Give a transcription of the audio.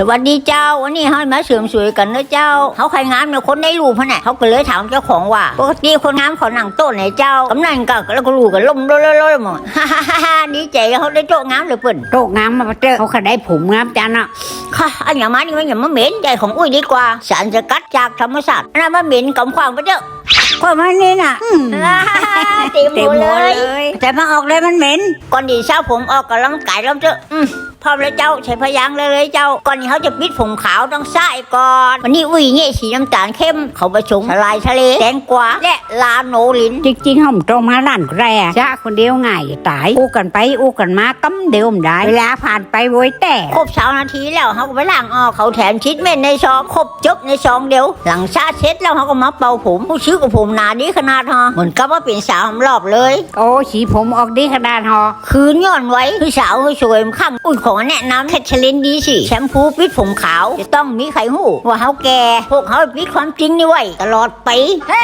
สวัสดีเจ้าวันนี้เขามาเสริมสวยกันนะเจ้าเขาใครงามเนี่ยคนได้รู้พะเนี่ยเขาก็เลยถามเจ้าของว่าปกติคนงามเขานั่งโต๊ะไหนเจ้ากำนันก็แล้วก็รู้กันล่มๆๆๆหมดฮ่าฮ่าฮ่าฮ่าดีใจเขาได้โต๊ะงามเลยเปิ่นโตกงามมาเจอเขาก็ได้ผมงามจังเนาะค่ะอันอย่างมานี่มันอย่ามาเหม็นใจของอุ้ยดีกว่าสารสกัดจากธรรมชาติอันนั้นมาเหม็นกำควางไปเจ้าก็มันนี่น่ะฮ่าฮ่าฮ่าเต็มเต็มหัวหัวเลย แต่มาออกเลยมันเหม็นก่อนดีเช้าผมออกกำลังกายแล้วเจ้าอืมพร้อมแล้วเจ้าใช้พยางค์เลยเลยเจ้า ก่อนนี้เขาจะปิดผมขาวต้องใส่ก่อน วันนี้อุ้ยเงี้ยสีน้ำตาลเข้มเขาผสมสลายทะเลแตงกวาและลาโนลิน จริงๆเขาตรงมาล้านแกรจ้าคนเดียวง่ายจะตายอู้กันไปอู้กันมากำเดียวมได้เวลาผ่านไปโวยแต่ครบสามนาทีแล้วเขาก็ไปล้างออกเขาแถมชิดเม่นในซองครบจบในซองเดียว หลังชาเช็ดแล้วเขาก็มาเป่าผมผู้ชื่อกับผมหนาดีขนาดฮะเหมือนกับว่าเป็นสาวรอบเลย โอ้สีผมออกดีขนาดหอคืนย้อนไว้คือสาวคือสวยข้ามอุ้ยขอแนะนำแคทเชลินดีสิแชมพูปิดผมขาวจะต้องมีไข่หูว่าเฮาแก่พวกเฮาปิดความจริงนี่ไว้ตลอดไปเฮ้